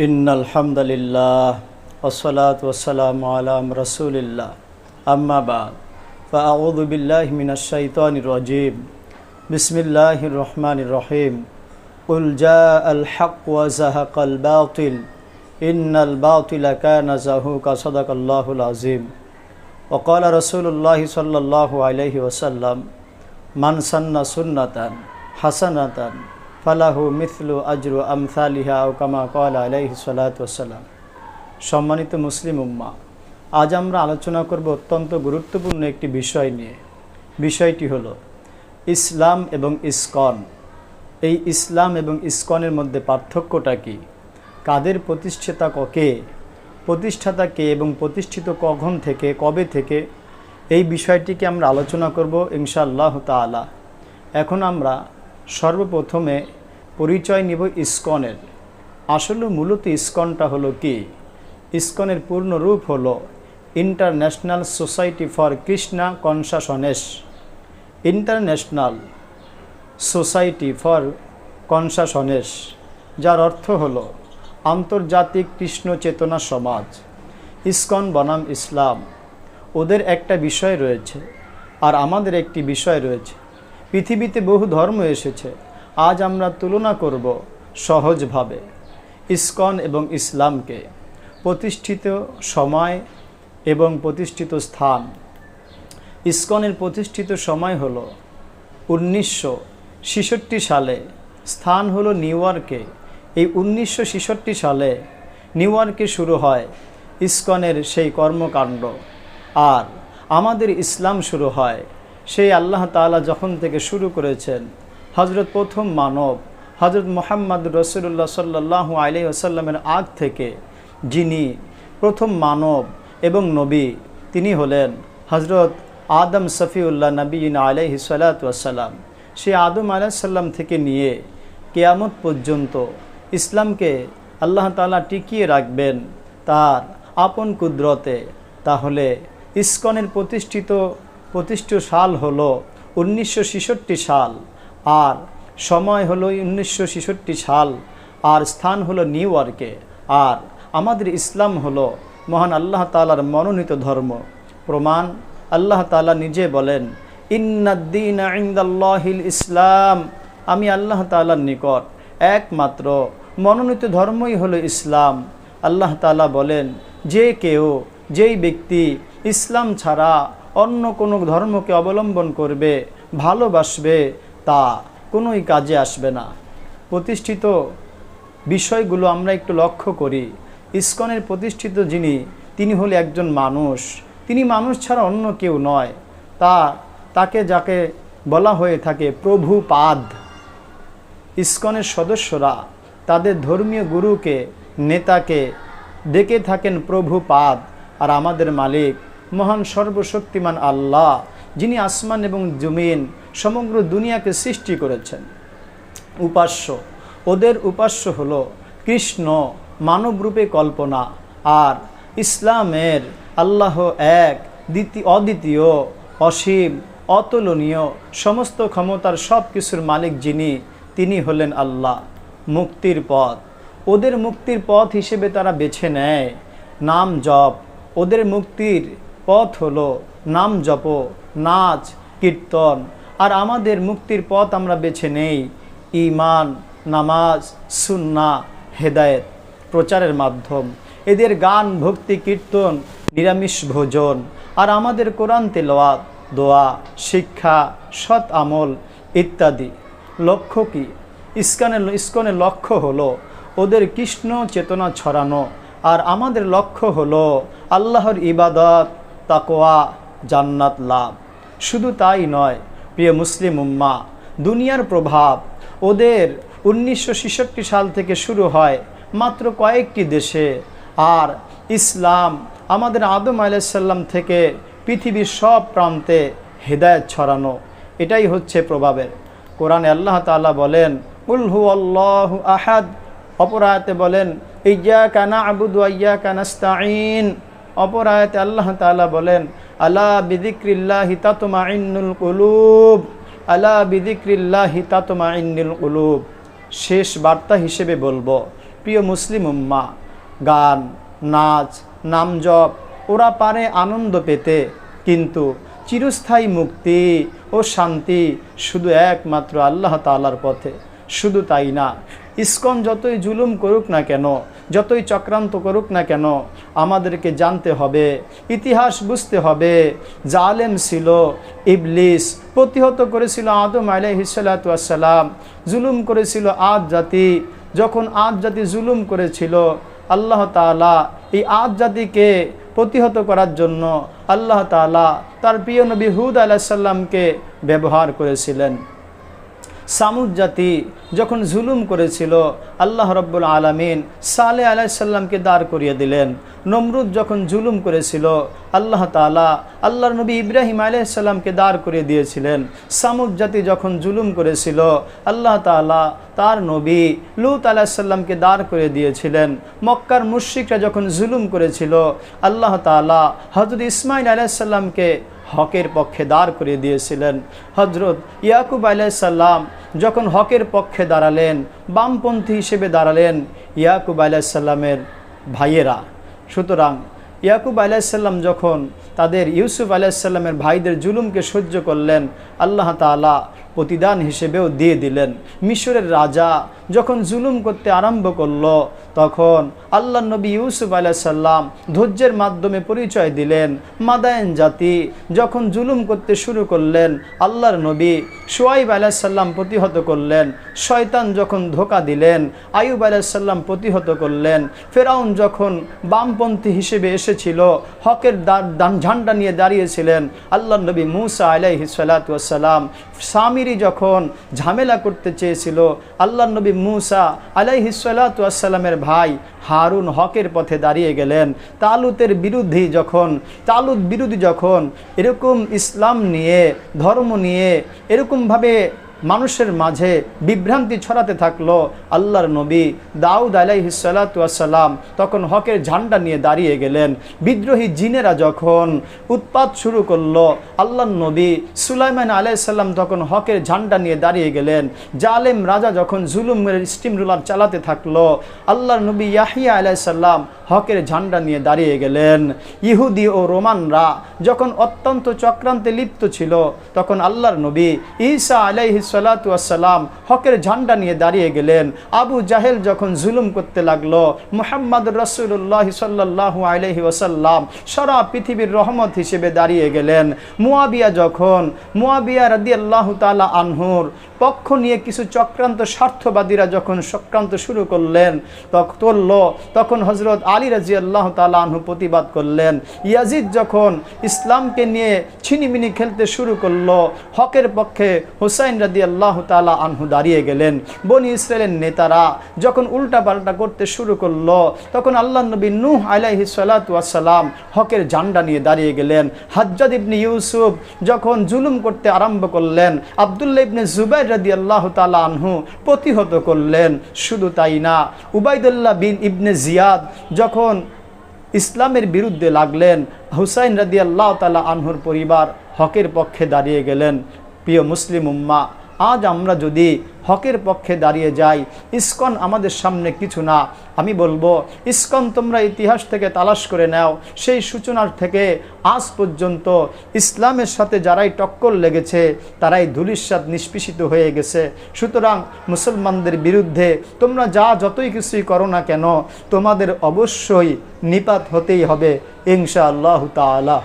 إن الحمد لله والصلاة والسلام على رسول الله أما بعد فأعوذ بالله من الشيطان الرجيم بسم الله الرحمن الرحيم قل جاء الحق وزهق الباطل إن الباطل كان زهوقا صدق الله العظيم وقال رسول الله صلى الله عليه وسلم من سن سنة حسنة ফালাহু মিথলু আজরু আমসালিহা ও কামা কল আলাইহি সালাতাম সম্মানিত মুসলিম উম্মা, আজ আমরা আলোচনা করব অত্যন্ত গুরুত্বপূর্ণ একটি বিষয় নিয়ে। বিষয়টি হলো ইসলাম এবং ইসকন। এই ইসলাম এবং ইসকনের মধ্যে পার্থক্যটা কি? কাদের প্রতিষ্ঠাতা কে প্রতিষ্ঠাতা কে এবং প্রতিষ্ঠিত কখন থেকে, কবে থেকে? এই বিষয়টিকে আমরা আলোচনা করব ইনশাআল্লাহ তালা এখন আমরা সর্বপ্রথমে পরিচয় নিব ইস্কনের। আসলে মূলত ইসকনটা হলো কি? ইস্কনের পূর্ণ রূপ হলো international society for Krishna consciousness. International society for consciousness, যার অর্থ হল আন্তর্জাতিক কৃষ্ণ চেতনা সমাজ। ইস্কন বনাম ইসলাম। ওদের একটা বিষয় রয়েছে, আর আমাদের একটি বিষয় রয়েছে। পৃথিবীতে বহু ধর্ম এসেছে। আজ আমরা তুলনা করব সহজভাবে ইসকন এবং ইসলামকে। প্রতিষ্ঠিত সময় এবং প্রতিষ্ঠিত স্থান। ইসকনের প্রতিষ্ঠিত সময় হল উনিশশো সালে। স্থান হলো নিউ এই উনিশশো সালে নিউ শুরু হয় ইসকনের সেই কর্মকাণ্ড। আর আমাদের ইসলাম শুরু হয় সেই আল্লাহ তালা যখন থেকে শুরু করেছেন হজরত প্রথম মানব হজরত মোহাম্মদ রসুল্লাহ সাল্লাহ আলি আসাল্লামের আগ থেকে যিনি প্রথম মানব এবং নবী, তিনি হলেন হজরত আদম সফিউল্লাহ নবীন আলহি সালাতাম সেই আদম আলাইসাল্লাম থেকে নিয়ে কেয়ামত পর্যন্ত ইসলামকে আল্লাহ তালা টিকিয়ে রাখবেন তার আপন কুদরতে। তাহলে ইস্কনের প্রতিষ্ঠিত প্রতিষ্ঠিত সাল হলো উনিশশো ছেষট্টি সাল, আর সময় হলো উনিশশো ছেষট্টি সাল, আর স্থান হলো নিউ ইয়র্কে, আর আমাদের ইসলাম হলো মহান আল্লাহ তালার মনোনীত ধর্ম। প্রমাণ, আল্লাহ তালা নিজে বলেন ইন্নাদ্দিন ইন্দাল্লাহিল ইসলাম। আমি আল্লাহ তালার নিকট একমাত্র মনোনীত ধর্মই হলো ইসলাম। আল্লাহ তালা বলেন, যে কেউ যেই ব্যক্তি ইসলাম ছাড়া অন্য কোনো ধর্মকে অবলম্বন করবে, ভালোবাসবে, তা কোনোই কাজে আসবে না। প্রতিষ্ঠিত বিষয়গুলো আমরা একটু লক্ষ্য করি। ইস্কনের প্রতিষ্ঠিত যিনি, তিনি হলে একজন মানুষ। তিনি মানুষ ছাড়া অন্য কেউ নয়। তা, তাকে যাকে বলা হয়ে থাকে প্রভু পাদ ইস্কনের সদস্যরা তাদের ধর্মীয় গুরুকে, নেতাকে ডেকে থাকেন প্রভু পাদ আর আমাদের মালিক, মহান সর্বশক্তিমান আল্লাহ, যিনি আসমান এবং জমিন সমগ্র দুনিয়াকে সৃষ্টি করেছেন। উপাস্য, ওদের উপাস্য হল কৃষ্ণ মানবরূপে কল্পনা আর ইসলামের আল্লাহ এক দ্বিতীয় অদ্বিতীয়, অসীম, অতুলনীয়, সমস্ত ক্ষমতার সব কিছুর মালিক যিনি, তিনি হলেন আল্লাহ। মুক্তির পথ, ওদের মুক্তির পথ হিসেবে তারা বেছে নেয়। নাম জপ ওদের মুক্তির পথ হলো নাম জপ, নাচ, কীর্তন। আর আমাদের মুক্তির পথ আমরা বেছে নেই। ইমান নামাজ, সুন্না, হেদায়েত, প্রচারের মাধ্যম। এদের গান, ভক্তি, কীর্তন, নিরামিষ ভোজন। আর আমাদের কোরআন তেলোয়াত দোয়া, শিক্ষা, সৎ আমল ইত্যাদি। লক্ষ্য কি? ইস্কানের, ইস্কনের লক্ষ্য হলো ওদের কৃষ্ণ চেতনা ছড়ানো। আর আমাদের লক্ষ্য হলো আল্লাহর ইবাদত তাকোয়া জান্নাত লাভ। শুধু তাই নয়, প্রিয় মুসলিম উম্মা, দুনিয়ার প্রভাব ওদের উনিশশো ছেষট্টি সাল থেকে শুরু হয় মাত্র কয়েকটি দেশে। আর ইসলাম আমাদের আদম আলাইসাল্লাম থেকে পৃথিবীর সব প্রান্তে হেদায়ত ছড়ানো। এটাই হচ্ছে প্রভাবের। কোরআনে আল্লাহ তালা বলেন উলহু আল্লাহ আহাদ। অপরায়তে বলেন ইয়া কানা আবুদু ইয়া কানাস্তাইন অপরায়তে আল্লাহ তালা বলেন, আলা বিদিক্রিল্লাহি তাতমা ইন্নুল কুলুব। আলা বিদিক্রিল্লাহি তাতমা ইন্নুল কুলুব। শেষ বার্তা হিসেবে বলব, প্রিয় মুসলিম উম্মা, গান, নাচ নাম জপ ওরা পারে আনন্দ পেতে, কিন্তু চিরস্থায়ী মুক্তি ও শান্তি শুধু একমাত্র আল্লাহ তালার পথে। শুধু তাই না ইস্কন যতই জুলুম করুক না কেন, যতই চক্রান্ত করুক না কেন, আমাদেরকে জানতে হবে, ইতিহাস বুঝতে হবে, জালেম ছিল, ইবলিস, প্রতিহত করেছিল আদম আলাইহিসাল্লাম জুলুম করেছিল আদ জাতি, যখন আদ জাতি জুলুম করেছিল, আল্লাহ তালা এই আদ জাতিকে প্রতিহত করার জন্য আল্লাহ তালা তার প্রিয় নবী হুদ আলাহিসাল্লামকে ব্যবহার করেছিলেন। সামুদ জাতি যখন জুলুম করেছিল, আল্লাহ রব্বুল আলমিন সালে আলাইসাল্লামকে দাঁড় করিয়ে দিলেন। নমরুদ যখন জুলুম করেছিল, আল্লাহ তালা আল্লাহর নবী ইব্রাহিম আলাইসাল্লামকে দাঁড় করিয়ে দিয়েছিলেন। সামুদ জাতি যখন জুলুম করেছিল, আল্লাহ তালা তার নবী লুত আলাহিসাল্লামকে দাঁড় করে দিয়েছিলেন। মক্কার মুশ্রিকরা যখন জুলুম করেছিল, আল্লাহ তালা হজরত ইসমাইল আলাইসাল্লামকে হকের পক্ষে দাঁড় করে দিয়েছিলেন। হজরত ইয়াকুব আলাইসাল্লাম যখন হকের পক্ষে দাঁড়ালেন, বামপন্থী হিসেবে দাঁড়ালেন ইয়াকুব আলাইসাল্লামের ভাইয়েরা। সুতরাং ইয়াকুব আলাইসাল্লাম যখন তাদের ইউসুফ আলাইসাল্লামের ভাইদের জুলুমকে সহ্য করলেন, আল্লাহ তালা প্রতিদান হিসেবেও দিয়ে দিলেন। মিশরের রাজা যখন জুলুম করতে আরম্ভ করল, তখন আল্লাহ নবী ইউসুফ আলাইসাল্লাম ধৈর্যের মাধ্যমে পরিচয় দিলেন, মাদায়ন জাতি। যখন জুলুম করতে শুরু করলেন, আল্লাহর নবী সোয়াইব আলাইসাল্লাম প্রতিহত করলেন, শয়তান যখন ধোকা দিলেন আয়ুব আলাইসাল্লাম প্রতিহত করলেন, ফেরাউন যখন বামপন্থী হিসেবে এসেছিল, হকের দান ঝান্ডা নিয়ে দাঁড়িয়েছিলেন আল্লাহ নবী মুসা আলাইহি সালাতাম স্বামীরই যখন ঝামেলা করতে চেয়েছিল আল্লাহ নবী মুসা আলাইহি আসসালামের ভাই হারুন হকের পথে দাঁড়িয়ে গেলেন। তালুতের বিরুদ্ধে যখন, তালুত বিরোধী যখন এরকম ইসলাম নিয়ে, ধর্ম নিয়ে, এরকমভাবে মানুষের মাঝে বিভ্রান্তি ছড়াতে থাকল আল্লাহর নবী দাউদ আলাইহিসাল্লাম তখন হকের ঝান্ডা নিয়ে দাঁড়িয়ে গেলেন। বিদ্রোহী জিনেরা যখন উৎপাত শুরু করল, আল্লাহর নবী সুলাইমান আলাইসাল্লাম তখন হকের ঝান্ডা নিয়ে দাঁড়িয়ে গেলেন। জালেম রাজা যখন জুলুমের স্টিম রুলার চালাতে থাকল, আল্লাহর নবী ইয়াহিয়া আলাইসাল্লাম হকের ঝান্ডা নিয়ে দাঁড়িয়ে গেলেন। ইহুদি ও রোমানরা যখন অত্যন্ত চক্রান্তে লিপ্ত ছিল, তখন আল্লাহর নবী ঈসা আলাইহি সালাতাম হকের ঝান্ডা নিয়ে দাঁড়িয়ে গেলেন। আবু জাহেল যখন জুলুম করতে লাগল মোহাম্মদ রসুল্লাহ সাল্লাহ আলহি ওসাল্লাম সারা পৃথিবীর রহমত হিসেবে দাঁড়িয়ে গেলেন। মুয়াবিয়া যখন, মুয়াবিয়া রদি আল্লাহ তালা আনহুর পক্ষ নিয়ে কিছু চক্রান্ত স্বার্থবাদীরা যখন চক্রান্ত শুরু করলেন তুলল তখন হজরত আলী রাজি আল্লাহ তালা আনহু প্রতিবাদ করলেন। ইয়াজিদ যখন ইসলামকে নিয়ে ছিনিমিনি খেলতে শুরু করল, হকের পক্ষে হুসাইন রাদি আল্লাহ তালা আনহু দাঁড়িয়ে গেলেন। বনি ইসরায়েলের নেতারা যখন উল্টা পাল্টা করতে শুরু করল, তখন আল্লাহ নবী নূহ আলাইহি সালাতাম হকের ঝান্ডা নিয়ে দাঁড়িয়ে গেলেন। হাজ্জাদ ইবনে ইউসুফ যখন জুলুম করতে আরম্ভ করলেন আবদুল্লা ইবনে জুবাই আল্লাহ আনহু প্রতিহত করলেন। শুধু তাই না, উবাইদুল্লাহ বিন ইবনে জিয়াদ যখন ইসলামের বিরুদ্ধে লাগলেন, হুসাইন রাদি আল্লাহ তালা আনহুর পরিবার হকের পক্ষে দাঁড়িয়ে গেলেন। প্রিয় মুসলিম উম্মা আজ আমরা যদি হকের পক্ষে দাঁড়িয়ে যাই, ইস্কন আমাদের সামনে কিছু না। আমি বলব, ইস্কন, তোমরা ইতিহাস থেকে তালাশ করে নাও। সেই সূচনার থেকে আজ পর্যন্ত ইসলামের সাথে যারাই টক্কর লেগেছে, তারাই ধুলিস্বাদ নিষ্পিষিত হয়ে গেছে। সুতরাং মুসলমানদের বিরুদ্ধে তোমরা যা যতই কিছুই করো না কেন, তোমাদের অবশ্যই নিপাত হতেই হবে ইনশা আল্লাহ তালা